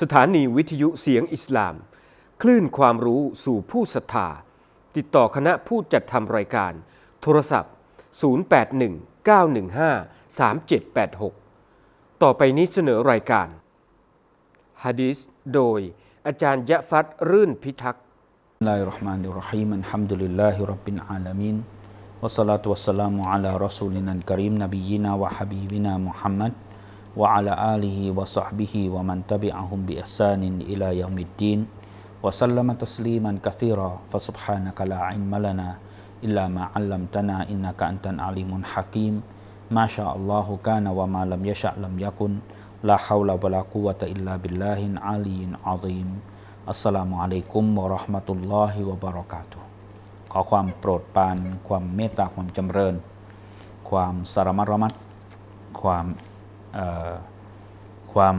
สถานีวิทยุเสียงอิสลาม คลื่นความรู้สู่ผู้ศรัทธา ติดต่อคณะผู้จัดทำรายการ โทรศัพท์ 0819153786 ต่อไปนี้เสนอรายการฮะดีษโดยอาจารย์ยะฟัดรื่นพิทักษ์ลายรห์มานุรหิมันฮัมดุลิลลาฮิรับบินอาลามินวะสลาตุวะสลามุอะลารัสูลินันกรีมนบียินาวะฮะบีบินามุฮัมมัด وعلى آله وصحبه ومن تبعهم بإحسان إلى يوم الدين. وسلم تسليما كثيرا. فسبحانك لا علم لنا إلا ما علمتنا إنك أنت العليم حكيم ما شاء الله كان وما لم يشأ لم يكن. لا حول ولا قوة إلا بالله العلي العظيم. السلام عليكم ورحمة الله وبركاته. ขอความโปรดปาน ความเมตตาความจำเริญ ความสารมัดระมัด ความ ความ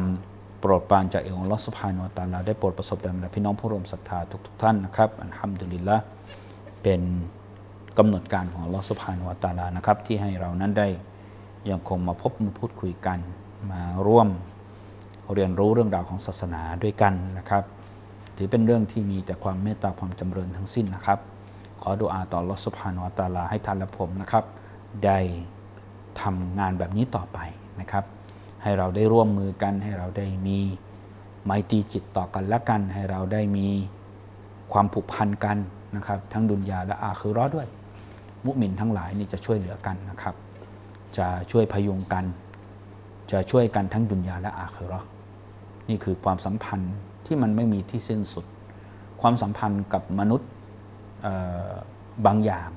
โปรดปรานจากเอองค์ลอสุบฮานุวะตาลาได้โปรดประสบแด่บรรดาพี่น้องผู้ร่วมศรัทธาทุกๆท่านนะครับอัลฮัมดุลิลละเป็นกำหนดการของลอสุบฮานุวะตาลานะครับที่ให้เรานั้นได้ยังคงมาพบมาพูดคุยกันมาร่วมเรียนรู้เรื่องราวของศาสนาด้วยกันนะครับ ถือเป็นเรื่องที่มีแต่ความเมตตาความจำเริญทั้งสิ้นนะครับ ขอดุอาต่อลอสุภานวตาลาให้ท่านและผมนะครับ ได้ทำงานแบบนี้ต่อไปนะครับ ให้เราได้ร่วมมือกัน ให้เราได้มีไมตรีจิตต่อกันและกัน ให้เราได้มีความผูกพันกันนะครับ ทั้งดุนยาและอาคือรอดด้วย มุมินทั้งหลายนี่จะช่วยเหลือกันนะครับ จะช่วยพยุงกัน จะช่วยกันทั้งดุนยาและอาคือรอนี่คือความสัมพันธ์ที่มันไม่มีที่สิ้นสุด ความสัมพันธ์กับมนุษย์บางอย่าง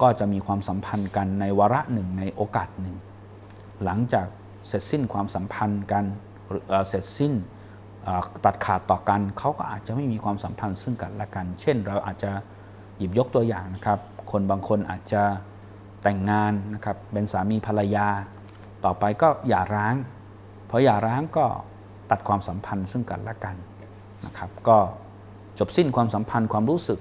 ก็จะมีความสัมพันธ์กันในวาระหนึ่งในโอกาสหนึ่ง หลังจาก เสร็จสิ้นความสัมพันธ์กันหรือเสร็จสิ้นตัดขาดต่อกันเขาก็อาจจะไม่มีความสัมพันธ์ซึ่งกันและกัน เช่น เราอาจจะหยิบยกตัวอย่างนะครับ คนบางคนอาจจะแต่งงานนะครับเป็นสามีภรรยา ต่อไปก็หย่าร้างพอหย่าร้างก็ตัดความสัมพันธ์ซึ่งกันและกันนะครับ ก็จบสิ้นความสัมพันธ์ความรู้สึก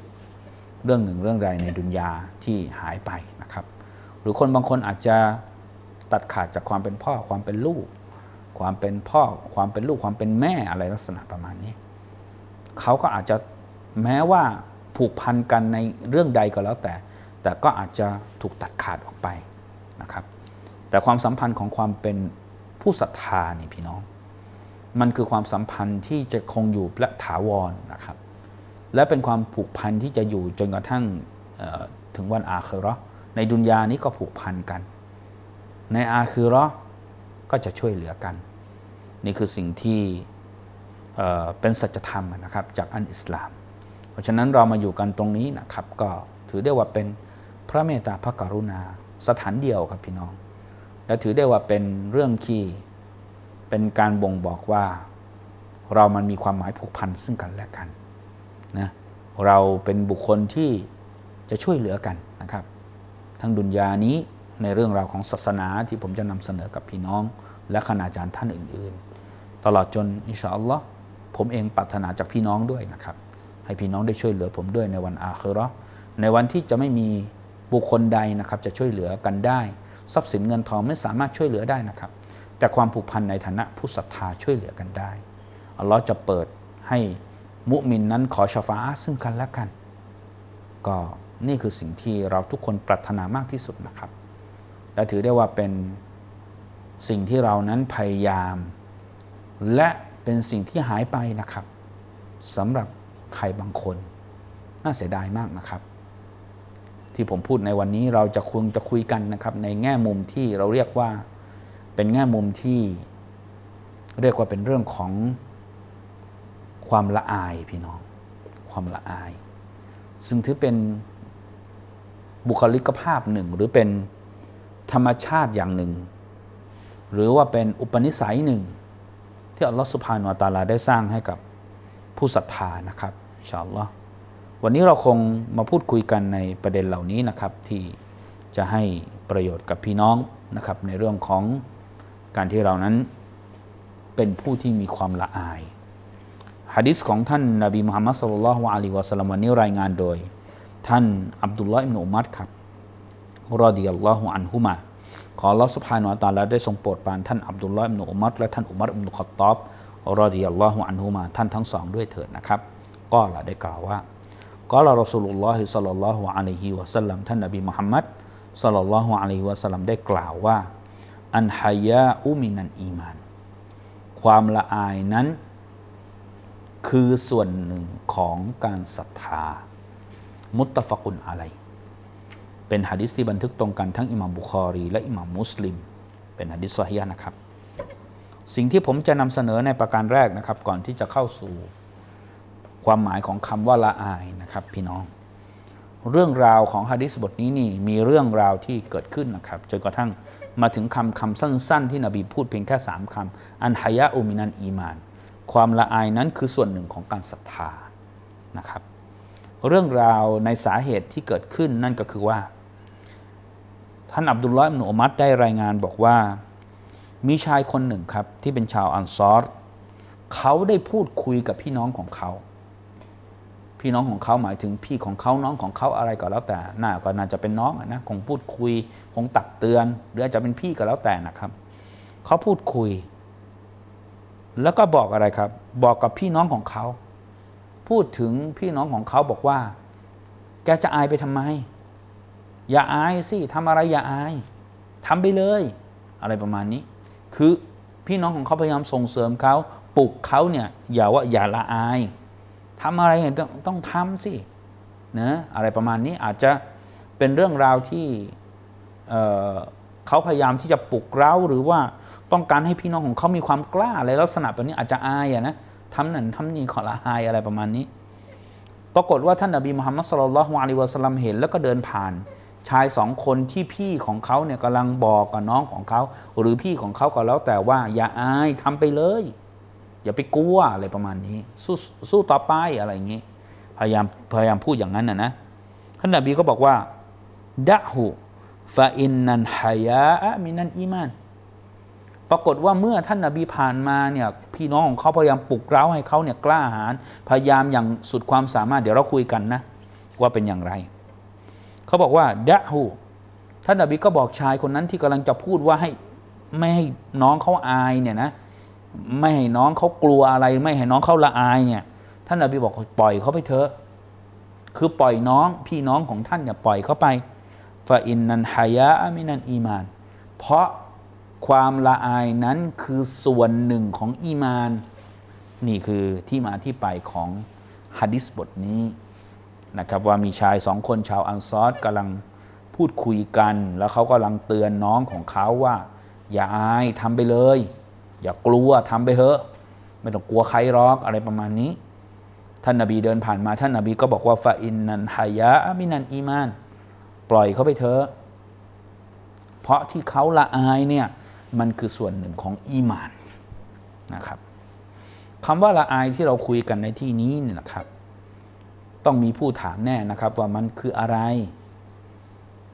เรื่องหนึ่งเรื่องใดในดุนยาที่หายไปนะครับ หรือคนบางคนอาจจะ ตัดขาดจากความเป็นพ่อความเป็นลูก ความเป็นพ่อความเป็นลูกความเป็นแม่อะไรลักษณะประมาณนี้ เขาก็อาจจะแม้ว่าผูกพันกันในเรื่องใดก็แล้วแต่ แต่ก็อาจจะถูกตัดขาดออกไปนะครับ แต่ความสัมพันธ์ของความเป็นผู้ศรัทธานี่พี่น้อง มันคือความสัมพันธ์ที่จะคงอยู่และถาวรนะครับ และเป็นความผูกพันที่จะอยู่จนกระทั่งถึงวันอาคือราะห์ในดุนยานี้ก็ผูกพันกัน ในอาคือเราก็จะช่วยเหลือกัน นี่คือสิ่งที่เเป็นสัจธรรมนะครับจากอันอิสลาม เพราะฉะนั้นเรามาอยู่กันตรงนี้นะครับก็ถือได้ว่าเป็นพระเมตตาพระกรุณาสถานเดียวครับพี่น้อง และถือได้ว่าเป็นเรื่องที่เป็นการบ่งบอกว่า เรามันมีความหมายผูกพันซึ่งกันและกันนะเราเป็นบุคคลที่จะช่วยเหลือกันนะครับ ทั้งดุนยานี้ ในเรื่องราวของศาสนาที่ผมจะนำเสนอกับพี่น้อง และคณาจารย์ท่านอื่น ๆ ตลอดจนอินชาอัลลอฮ์ผมเองปรารถนาจากพี่น้องด้วยนะครับ ให้พี่น้องได้ช่วยเหลือผมด้วยในวันอาคิราะห์ในวันที่จะไม่มีบุคคลใดนะครับจะช่วยเหลือกันได้ ทรัพย์สินเงินทองไม่สามารถช่วยเหลือได้นะครับ แต่ความผูกพันในฐานะผู้ศรัทธาช่วยเหลือกันได้อัลลอฮ์จะเปิดให้มุมินนั้นขอชาฟาซึ่งกันและกัน ก็นี่คือสิ่งที่เราทุกคนปรารถนามากที่สุดนะครับ และถือได้ว่าเป็นสิ่งที่เรานั้นพยายาม และเป็นสิ่งที่หายไปนะครับสำหรับใครบางคน น่าเสียดายมากนะครับ ที่ผมพูดในวันนี้เราจะคุยจะคุยกันนะครับ ในแง่มุมที่เราเรียกว่าเป็นแง่มุมที่ เรียกว่าเป็นเรื่องของความละอายพี่น้อง ความละอาย ซึ่งถือเป็นบุคลิกภาพหนึ่งหรือเป็น ธรรมชาติอย่างหนึ่ง หรือว่าเป็นอุปนิสัยหนึ่ง ที่อัลลอฮฺสุบฮานตาลาได้สร้างให้กับผู้ศรัทธานะครับอินชาอัลลอฮ์วันนี้เราคงมาพูดคุยกันในประเด็นเหล่านี้นะครับ ที่จะให้ประโยชน์กับพี่น้องนะครับ ในเรื่องของการที่เรานั้นเป็นผู้ที่มีความละอายฮะดิษของท่านนบีมุฮัมมัดสุลลัลลอฮุอะลัยฮิวะสัลลัมวันนี้รายงานโดย ท่านอับดุลลอฮ์อิบนุอุมัรครับ รอดิยัลลอฮุอันฮุมา ขออัลอสุบฮานุวะตาลาได้ทรงโปรดปรานท่านอับดุลลอฮ์อิบนุอุมัรและท่านอุมัรอิบนุขอตตอบรอดิยัลลอฮุอันฮุมา ท่านทั้งสองด้วยเถิดนะครับ ก็ละได้กล่าวว่าก็ละรอสูลุลลอฮิสัลลัลลอฮุอะลัยฮิวะสัลลัมท่านนบีมุฮัมมัดสัลลัลลอฮุอะลัยฮิวะสัลลัมได้กล่าวว่า อันฮายาอุมินันอีมาน ความละอายนั้น คือส่วนหนึ่งของการศรัทธา มุตตะฟักุนอะไร เป็นหะดิษที่บันทึกตรงกันทั้งอิหมัมบุคอรี และอิหมัมมุสลิม เป็นหะดิษซอฮียะนะครับ สิ่งที่ผมจะนำเสนอในประการแรกนะครับ ก่อนที่จะเข้าสู่ความหมายของคำว่าละอายนะครับ พี่น้อง เรื่องราวของฮะดิษบทนี้นี่มีเรื่องราวที่เกิดขึ้นนะครับจนกระทั่งมาถึงคำคำสั้น ๆ ที่นบีพูดเพียงแค่สามคำอันฮายะอุมินันอีมาน ความละอายนั้นคือส่วนหนึ่งของการศรัทธานะครับ เรื่องราวในสาเหตุที่เกิดขึ้นนั่นก็คือว่า ท่านอับดุลลอฮ์อิบนุอุมัดได้รายงานบอกว่า มีชายคนหนึ่งครับที่เป็นชาวอันซอรเขาได้พูดคุยกับพี่น้องของเขา พี่น้องของเขาหมายถึงพี่ของเขาน้องของเขาอะไรก็แล้วแต่น่าก็น่าจะเป็นน้องนะคงพูดคุยคงตักเตือน หรืออาจจะเป็นพี่ก็แล้วแต่นะครับ เขาพูดคุย แล้วก็บอกอะไรครับ บอกกับพี่น้องของเขา พูดถึงพี่น้องของเขาบอกว่า แกจะอายไปทำไม อย่าอายสิทำอะไรอย่าอายทำไปเลย อะไรประมาณนี้ คือพี่น้องของเขาพยายามส่งเสริมเขาปลุกเขาเนี่ยอย่าว่าอย่าละอายทำอะไรเนี่ยต้องต้องทำสินะอะไรประมาณนี้อาจจะเป็นเรื่องราวที่เเขาพยายามที่จะปลุกเร้าหรือว่าต้องการให้พี่น้องของเขามีความกล้าอะไรลักษณะแบบนี้อาจจะอายอะนะทำนั่นทำนี่ขอละอายอะไรประมาณนี้ ปรากฏว่าท่านนบีมุฮัมมัดสุลลัลลอฮุอะลัยฮิวะสลัมเห็นแล้วก็เดินผ่าน ชายสองคนที่พี่ของเขาเนี่ยกำลังบอกกับน้องของเขา หรือพี่ของเขาก็แล้วแต่ว่า อย่าอายทำไปเลย อย่าไปกลัวอะไรประมาณนี้ สู้สู้ต่อไปอะไรอย่างนี้ พยายามพยายามพูดอย่างนั้นนะนะท่านนบีก็บอกว่าดะฮูฟาอินนันฮายาอะมินันอีมานปรากฏว่าเมื่อท่านนาบีผ่านมาเนี่ยพี่น้องของเขาพยายามปลุกเร้าให้เขาเนี่ยกล้าหาญพยายามอย่างสุดความสามารถเดี๋ยวเราคุยกันนะ ว่าเป็นอย่างไร เขาบอกว่าดะฮูท่านนาบีก็บอกชายคนนั้นที่กำลังจะพูดว่าให้ไม่ให้น้องเขาอายเนี่ยนะไม่ให้น้องเขากลัวอะไร ไม่ให้น้องเขาละอายเนี่ยท่านนาบีบอกปล่อยเขาไปเถอะคือปล่อยน้องพี่น้องของท่านเนี่ยปล่อยเขาไปฟาอินนันฮายะมินันอีมาน เพราะความละอายนั้นคือส่วนหนึ่งของอีมาน นี่คือที่มาที่ไปของฮะดิษบทนี้ นะครับว่ามีชายสองคนชาวอันซอรกำลังพูดคุยกัน แล้วเขากำลังเตือนน้องของเขาว่า อย่าอายทำไปเลย อย่ากลัวทำไปเถอะไม่ต้องกลัวใครหรอกอะไรประมาณนี้ ท่านนาบีเดินผ่านมาท่านนาบีก็บอกว่าฟาอินนันฮายะมินันอีมาน ปล่อยเขาไปเถอะเพราะที่เขาละอายเนี่ยมันคือส่วนหนึ่งของอีมานนะครับคำว่าละอายที่เราคุยกันในที่นี้เนี่ยนะครับ ต้องมีผู้ถามแน่นะครับว่ามันคืออะไร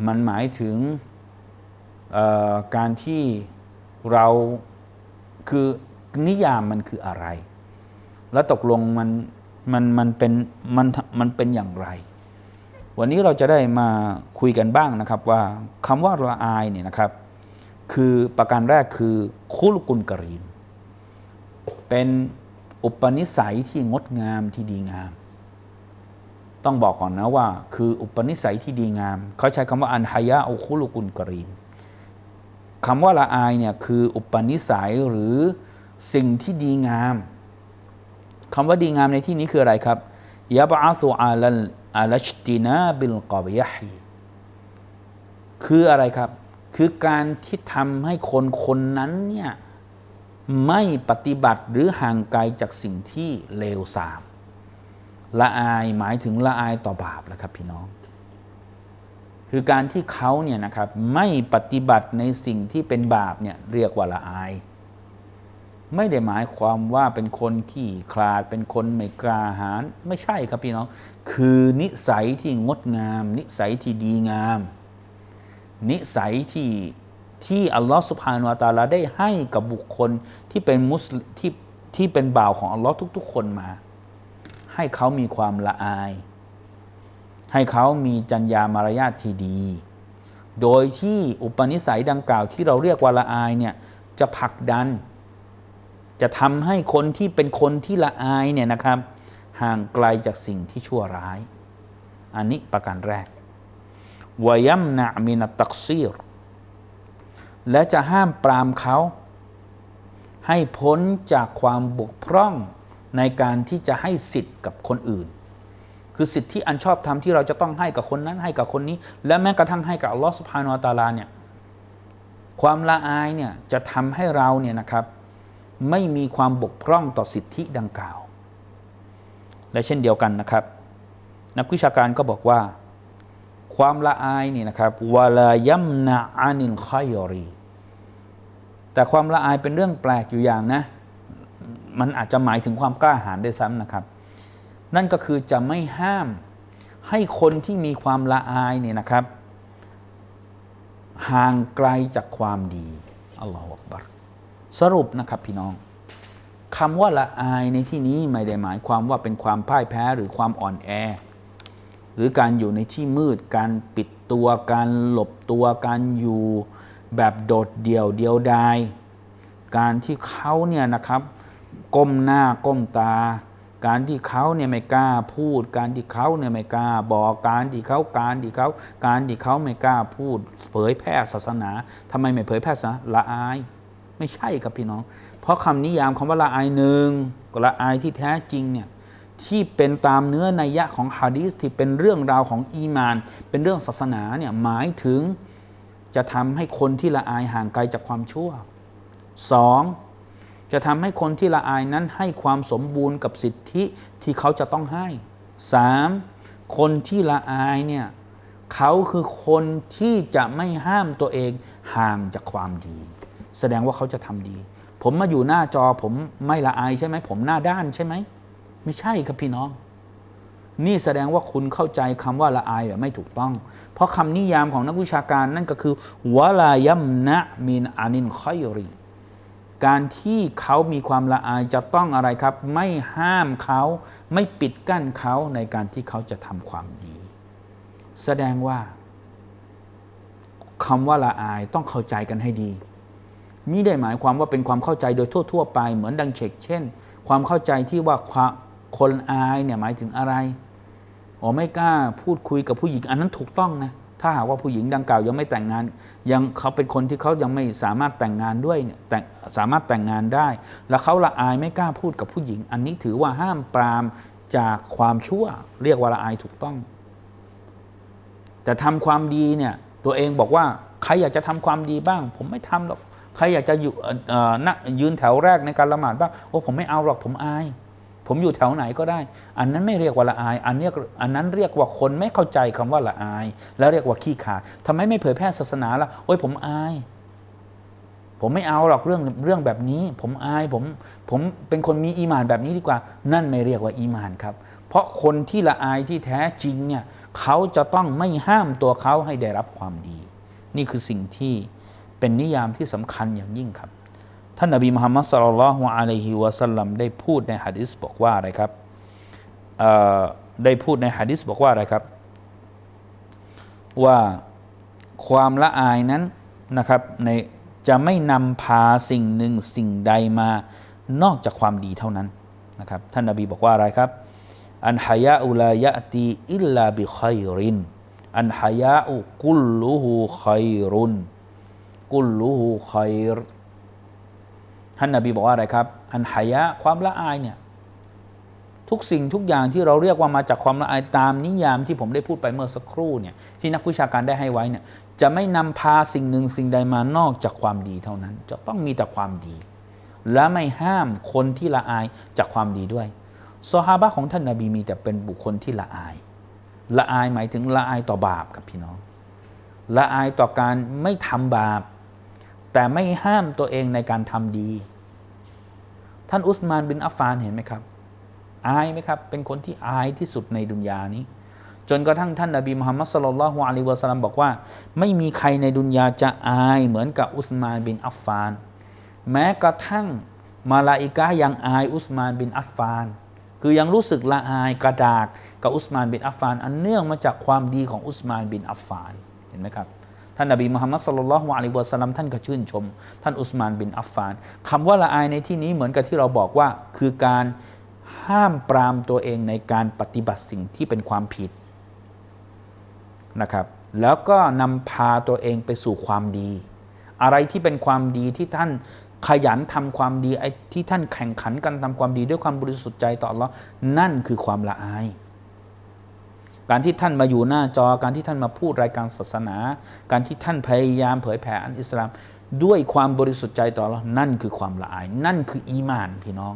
มันหมายถึงการที่เราคือนิยามมันคืออะไร แล้วตกลงมันมันมันเป็นมันมันเป็นอย่างไร วันนี้เราจะได้มาคุยกันบ้างนะครับว่าคำว่าละอายเนี่ยนะครับ คือประการแรกคือคุลกุลกรีม เป็นอุปนิสัยที่งดงามที่ดีงาม ต้องบอกก่อนนะว่า คืออุปนิสัยที่ดีงาม เขาใช้คำว่าอันฮายะอุคุลกุลกรีมคำว่าละอายเนี่ยคืออุปนิสัยหรือสิ่งที่ดีงามคำว่าดีงามในที่นี้คืออะไรครับยะบอาสุอาลัอาลัชตินาบิลกอบยะฮีคืออะไรครับ คือการที่ทำให้คนคนนั้นเนี่ยไม่ปฏิบัติหรือห่างไกลจากสิ่งที่เลวทราม ละอายหมายถึงละอายต่อบาปแล้วครับพี่น้อง คือการที่เขาเนี่ยนะครับไม่ปฏิบัติในสิ่งที่เป็นบาปเนี่ยเรียกว่าละอาย ไม่ได้หมายความว่าเป็นคนขี้คลาดเป็นคนไม่กล้าหาญไม่ใช่ครับพี่น้อง คือนิสัยที่งดงาม นิสัยที่ดีงาม นิสัยที่ที่อัลลอฮฺสุบฮานาวะตาลาได้ให้กับบุคคลที่เป็นมุสลิที่ที่เป็นบ่าวของอัลลอฮ์ทุก ๆ คนมา ให้เขามีความละอาย ให้เขามีจัญญามารยาทที่ดี โดยที่อุปนิสัยดังกล่าวที่เราเรียกว่าละอายเนี่ยจะผลักดัน จะทำให้คนที่เป็นคนที่ละอายเนี่ยนะครับ ห่างไกลจากสิ่งที่ชั่วร้าย อันนี้ประการแรกวายัมนะมินตักซีรและจะห้ามปรามเขา ให้พ้นจากความบกพร่อง ในการที่จะให้สิทธิ์กับคนอื่น คือสิทธิอันชอบธรรมที่เราจะต้องให้กับคนนั้นให้กับคนนี้ และแม้กระทั่งให้กับอัลลอฮฺสุบฮานตาลาเนี่ยความละอายเนี่ยจะทำให้เราเนี่ยนะครับ ไม่มีความบกพร่องต่อสิทธิดังกล่าว และเช่นเดียวกันนะครับ นักวิชาการก็บอกว่า ความละอายนี่นะครับวาลายัมนาอานินคอยอรีแต่ความละอายเป็นเรื่องแปลกอยู่อย่างนะ มันอาจจะหมายถึงความกล้าหาญด้วยซ้ำนะครับ นั่นก็คือจะไม่ห้ามให้คนที่มีความละอายเนี่ยนะครับ ห่างไกลจากความดีอัลลอฮฺอักบัรสรุปนะครับพี่น้องคำว่าละอายในที่นี้ไม่ได้หมายความว่าเป็นความพ่ายแพ้หรือความอ่อนแอ หรือการอยู่ในที่มืด การปิดตัวการหลบตัวการอยู่แบบโดดเดี่ยวเดียวดาย การที่เขาเนี่ยนะครับ ก้มหน้าก้มตา การที่เขาเนี่ยไม่กล้าพูด การที่เขาเนี่ยไม่กล้าบอกการที่เขาการที่เขาการที่เขาไม่กล้าพูด เผยแพร่ศาสนาทำไมไม่เผยแพร่ศาสนาละอาย ไม่ใช่ครับพี่น้อง เพราะคำนิยามคำว่าละอายหนึ่งละอายที่แท้จริงเนี่ยที่เป็นตามเนื้อนัยยะของฮะดีษที่เป็นเรื่องราวของอีมาน เป็นเรื่องศาสนาเนี่ยหมายถึงจะทำให้คนที่ละอายห่างไกลจากความชั่วสอง จะทำให้คนที่ละอายนั้นให้ความสมบูรณ์กับสิทธิที่เขาจะต้องให้สามคนที่ละอายเนี่ยเขาคือคนที่จะไม่ห้ามตัวเองห่างจากความดี แสดงว่าเขาจะทำดี ผมมาอยู่หน้าจอผมไม่ละอายใช่ไหมผมหน้าด้านใช่ไหมไม่ใช่ครับพี่น้อง นี่แสดงว่าคุณเข้าใจคำว่าละอายแบบไม่ถูกต้อง เพราะคำนิยามของนักวิชาการนั่นก็คือวะลายัมนะมินอานินคอยรี การที่เขามีความละอายจะต้องอะไรครับ ไม่ห้ามเขาไม่ปิดกั้นเขาในการที่เขาจะทำความดี แสดงว่าคำว่าละอายต้องเข้าใจกันให้ดีมิได้หมายความว่าเป็นความเข้าใจโดยทั่ว ๆ ไปเหมือนดังเชกเช่น ความเข้าใจที่ว่าความคนอายเนี่ยหมายถึงอะไรอ๋อไม่กล้าพูดคุยกับผู้หญิงอันนั้นถูกต้องนะ ถ้าหากว่าผู้หญิงดังกล่าวยังไม่แต่งงาน ยังเขาเป็นคนที่เขายังไม่สามารถแต่งงานด้วยเนี่ยแต่สามารถแต่งงานได้ แล้วเขาละอายไม่กล้าพูดกับผู้หญิง อันนี้ถือว่าห้ามปรามจากความชั่ว เรียกว่าละอายถูกต้อง แต่ทำความดีเนี่ยตัวเองบอกว่าใครอยากจะทำความดีบ้าง ผมไม่ทำหรอกใครอยากจะอยู่นั่งยืนแถวแรกในการละหมาดบ้างโอ้ผมไม่เอาหรอกผมอาย ผมอยู่แถวไหนก็ได้ อันนั้นไม่เรียกว่าละอาย อันเนี้อันนั้นเรียกว่าคนไม่เข้าใจคำว่าละอาย แล้วเรียกว่าขี้ขาดทำไมไม่เผยแพร่ศาสนาล่ะโอ้ยผมอาย ผมไม่เอาหรอกเรื่องเรื่องแบบนี้ ผมอายผมผมเป็นคนมีอีหมานแบบนี้ดีกว่า นั่นไม่เรียกว่าอีหมานครับ เพราะคนที่ละอายที่แท้จริงเนี่ยเขาจะต้องไม่ห้ามตัวเขาให้ได้รับความดี นี่คือสิ่งที่เป็นนิยามที่สำคัญอย่างยิ่งครับ ท่านนบีมุฮัมมัดสุลลัลฮุอะลัยฮิวะสัลลัมได้พูดในฮะดิษบอกว่าอะไรครับได้พูดในฮะดิษบอกว่าอะไรครับ ว่าความละอายนั้นนะครับในจะไม่นำพาสิ่งหนึ่งสิ่งใดมานอกจากความดีเท่านั้นนะครับท่านนบีบอกว่าอะไรครับ อันฮายาอุลายะตีอิลลาบิคอยรินอันฮายาอุกุลลุฮูคอยรุนกุลลุฮูคอยร ท่านนบีบอกว่าอะไรครับ อันหายะความละอายเนี่ยทุกสิ่งทุกอย่างที่เราเรียกว่ามาจากความละอายตามนิยามที่ผมได้พูดไปเมื่อสักครู่เนี่ยที่นักวิชาการได้ให้ไว้เนี่ยจะไม่นำพาสิ่งหนึ่งสิ่งใดมานอกจากความดีเท่านั้น จะต้องมีแต่ความดี และไม่ห้ามคนที่ละอายจากความดีด้วยซอฮาบะของท่านนาบีมีแต่เป็นบุคคลที่ละอาย ละอายหมายถึงละอายต่อบาปกับพี่น้อง ละอายต่อการไม่ทำบาป แต่ไม่ห้ามตัวเองในการทำดี ท่านอุสมานบินอัฟฟานเห็นไหมครับอายไหมครับ เป็นคนที่อายที่สุดในดุนยานี้ จนกระทั่งท่านนบีมุฮัมมัดสลลัลฮุอะลัยวะสัลลัมบอกว่า ไม่มีใครในดุนยาจะอายเหมือนกับอุสมานบินอัฟฟาน แม้กระทั่งมาลาอิกะยังอายอุสมานบินอัฟฟาน คือยังรู้สึกละอายกระดากกับอุสมานบินอัฟฟาน อันเนื่องมาจากความดีของอุสมานบินอัฟฟาน เห็นไหมครับ ท่านท่านบีมุฮัมมัดสุลลัลฮวะอะลัยวะสัลลัมท่านก็ชื่นชม ท่านอุสมานบินอัฟฟานคำว่าละอายในที่นี้เหมือนกับที่เราบอกว่า คือการห้ามปรามตัวเองในการปฏิบัติสิ่งที่เป็นความผิดนะครับแล้วก็นำพาตัวเองไปสู่ความดี อะไรที่เป็นความดีที่ท่านขยันทำความดีไอ้ที่ท่านแข่งขันกันทำความดีด้วยความบริสุทธิ์ใจต่อ Allah นั่นคือความละอาย การที่ท่านมาอยู่หน้าจอ การที่ท่านมาพูดรายการศาสนา การที่ท่านพยายามเผยแผ่อันอิสลาม ด้วยความบริสุทธิ์ใจต่อ Allah นั่นคือความละอาย นั่นคืออีมานพี่น้อง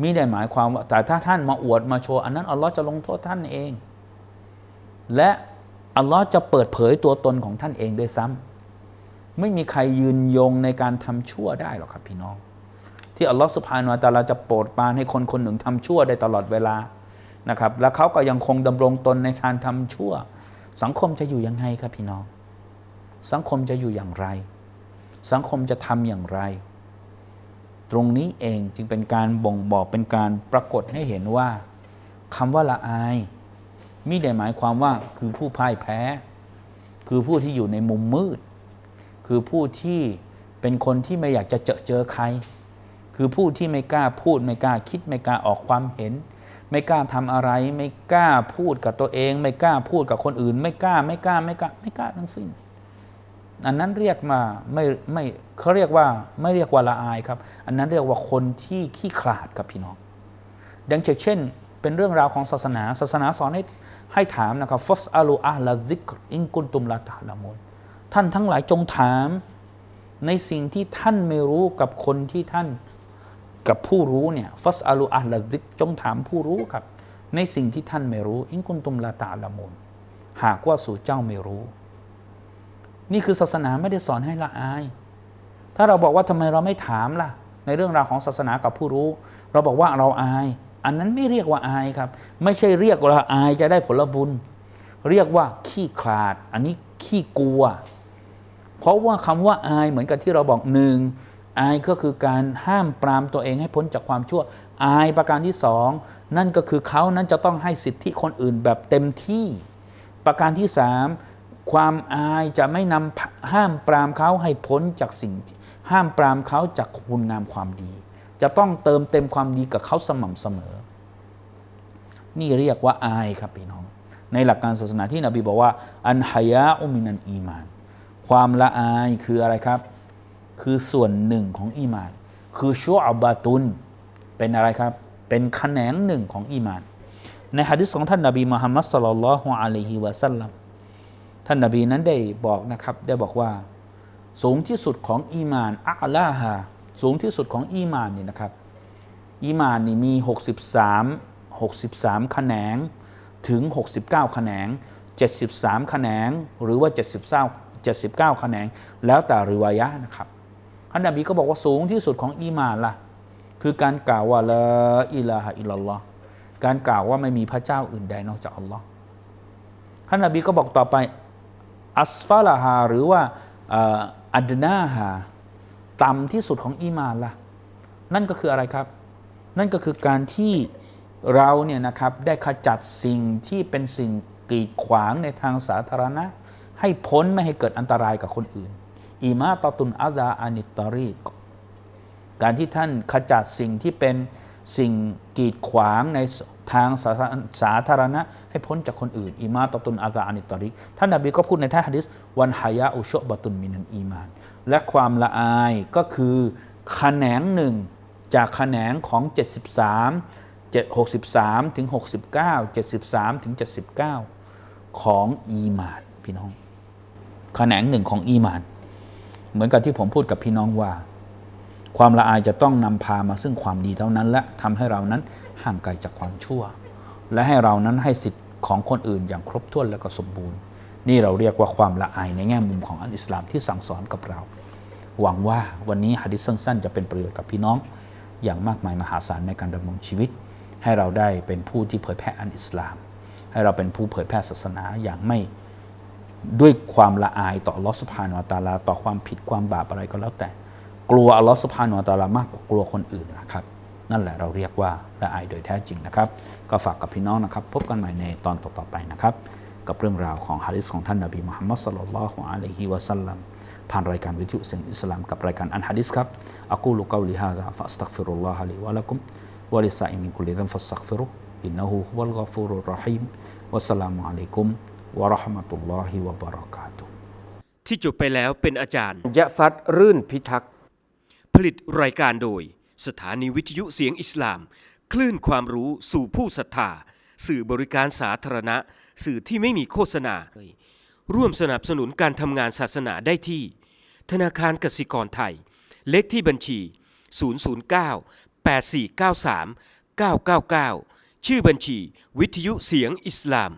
มิได้หมายความว่าแต่ถ้าท่านมาอวดมาโชว์อันนั้นอัลลอฮ์จะลงโทษท่านเอง และอัลลอฮ์จะเปิดเผยตัวตนของท่านเองด้วยซ้ำไม่มีใครยืนยงในการทำชั่วได้หรอกครับพี่น้อง ที่อัลลอฮ์สุภาโนตะอาลาจะโปรดปรานให้คนคนหนึ่งทำชั่วได้ตลอดเวลา นะครับแล้วเขาก็ยังคงดำรงตนในการทำชั่ว สังคมจะอยู่ยังไงครับพี่น้อง สังคมจะอยู่อย่างไร สังคมจะทำอย่างไร ตรงนี้เองจึงเป็นการบ่งบอกเป็นการปรากฏให้เห็นว่าคำว่าละอายมิได้หมายความว่าคือผู้พ่ายแพ้ คือผู้ที่อยู่ในมุมมืด คือผู้ที่เป็นคนที่ไม่อยากจะเจอเจอใคร คือผู้ที่ไม่กล้าพูดไม่กล้าคิดไม่กล้าออกความเห็น ไม่กล้าทำอะไร ไม่กล้าพูดกับตัวเอง ไม่กล้าพูดกับคนอื่น ไม่กล้าไม่กล้าไม่กล้าไม่กล้าทั้งสิ้นอันนั้นเรียกมาไม่ไม่เขาเรียกว่าไม่เรียกว่าละอายครับ อันนั้นเรียกว่าคนที่ขี้ขลาดครับพี่น้องดังเช่น เป็นเรื่องราวของศาสนา ศาสนาสอนให้ให้ถามนะครับฟัสอาลูอาลาซิกอิงกุนตุมลาตาลามุนท่านทั้งหลายจงถามในสิ่งที่ท่านไม่รู้กับคนที่ท่าน กับผู้รู้เนี่ยฟัสอาลูอาลาซิกจงถามผู้รู้ครับ ในสิ่งที่ท่านไม่รู้ อิงกุนตุมลาตาลามุนหากว่าสู่เจ้าไม่รู้ นี่คือศาสนาไม่ได้สอนให้ละอาย ถ้าเราบอกว่าทำไมเราไม่ถามล่ะ ในเรื่องราวของศาสนากับผู้รู้ เราบอกว่าเราอาย อันนั้นไม่เรียกว่าอายครับ ไม่ใช่เรียกว่าอายจะได้ผลบุญ เรียกว่าขี้ขลาด อันนี้ขี้กลัว เพราะว่าคำว่าอายเหมือนกับที่เราบอกหนึ่ง อายก็คือการห้ามปรามตัวเองให้พ้นจากความชั่ว อายประการที่สองนั่นก็คือเขานั้นจะต้องให้สิทธิคนอื่นแบบเต็มที่ ประการที่สามความอายจะไม่นำห้ามปรามเขาให้พ้นจากสิ่ง ห้ามปรามเขาจากคุณงามความดี จะต้องเติมเต็มความดีกับเขาสม่ำเสมอ นี่เรียกว่าอายครับพี่น้อง ในหลักการศาสนาที่นบีบอกว่า อันฮายาอุมินันอีมาน ความละอายคืออะไรครับ คือส่วนหนึ่งของอีมาน คือชัวอับบาตุน เป็นอะไรครับ เป็นแขนงหนึ่งของอีมาน ในฮะดิษของท่านนบีมุฮัมมัดสลลัลลอฮุอะลัยฮิวะสัลลัมท่านนบีนั้นได้บอกนะครับ ได้บอกว่า สูงที่สุดของอีมานอัลลาฮาสูงที่สุดของอีมานนี่นะครับอีมานนี่มี 63 63แขนงถึง 69แขนง 73แขนงหรือว่า 79 79แขนง แล้วแต่ริวายะนะครับ ท่านนบีก็บอกว่าสูงที่สุดของอีมานล่ะ คือการกล่าวว่าละอิลาฮะอิลลัลลอฮ์การกล่าวว่าไม่มีพระเจ้าอื่นใดนอกจากอัลลอฮ์ท่านนบีก็บอกต่อไปอัสฟาลาฮาหรือว่าอัดนาฮาต่ำที่สุดของอีมานล่ะ นั่นก็คืออะไรครับ นั่นก็คือการที่เราเนี่ยนะครับได้ขจัดสิ่งที่เป็นสิ่งกีดขวางในทางสาธารณะ ให้พ้นไม่ให้เกิดอันตรายกับคนอื่น อีมาตตุนอาดาอานิตรีกการที่ท่านขจัดสิ่งที่เป็นสิ่งกีดขวางในทางสาธารสาธารณะ ให้พ้นจากคนอื่นอีมาตตุนอาซาอานิตริกท่านนบีก็พูดในท้าฮะดิษวันฮายาอุชบตุนมินันอีมาน และความละอายก็คือแขนงหนึ่งจากแขนงของ 73 63ถึง69 73ถึง79 ของอีมาน พี่น้องแขนงหนึ่งของอีมาน เหมือนกับที่ผมพูดกับพี่น้องว่า ความละอายจะต้องนำพามาซึ่งความดีเท่านั้น และทำให้เรานั้นห่างไกลจากความชั่ว และให้เรานั้นให้สิทธิ์ของคนอื่นอย่างครบถ้วนและก็สมบูรณ์ นี่เราเรียกว่าความละอายในแง่มุมของอันอิสลามที่สั่งสอนกับเรา หวังว่าวันนี้หะดิษสั้นๆ จะเป็นประโยชน์กับพี่น้อง อย่างมากมายมหาศาลในการดำรงชีวิต ให้เราได้เป็นผู้ที่เผยแพร่อันอิสลาม ให้เราเป็นผู้เผยแพร่ศาสนาอย่างไม่ ด้วยความละอายต่อลอสุบฮานุวะตาลา ต่อความผิดความบาปอะไรก็แล้วแต่ กลัวอัลลอฮฺสุบฮานุวะตาลามากกว่ากลัวคนอื่นนะครับ นั่นแหละเราเรียกว่าละอายโดยแท้จริงนะครับ ก็ฝากกับพี่น้องนะครับ พบกันใหม่ในตอนต่อๆไปนะครับ กับเรื่องราวของฮะดิษของท่านนบีมุฮัมมัดสลลัลลอฮุอะลัยฮิวะสัลลัมผ่านรายการวิทยุเสียงอิสลามกับรายการอันฮะดิษครับอะกูลุกอลิฮาะฟะอัสตัฆฟิรุลลอฮะลีวะละกุมวะลิซาอิมินกุลิซัมฟัสตัฆฟิรุอินนะฮูฮุวัลกอฟูรุรรฮีมวัสสลามุอะลัยกุม วะเราะห์มะตุลลอฮิวะบะเราะกาตุฮ์ที่จบไปแล้วเป็นอาจารย์ ยะฟัดรื่นพิทักษ์ ผลิตรายการโดย สถานีวิทยุเสียงอิสลาม คลื่นความรู้สู่ผู้ศรัทธา สื่อบริการสาธารณะ สื่อที่ไม่มีโฆษณา ร่วมสนับสนุนการทำงานศาสนาได้ที่ ธนาคารกสิกรไทย เลขที่บัญชี 009 8493 999 ชื่อบัญชี วิทยุเสียงอิสลาม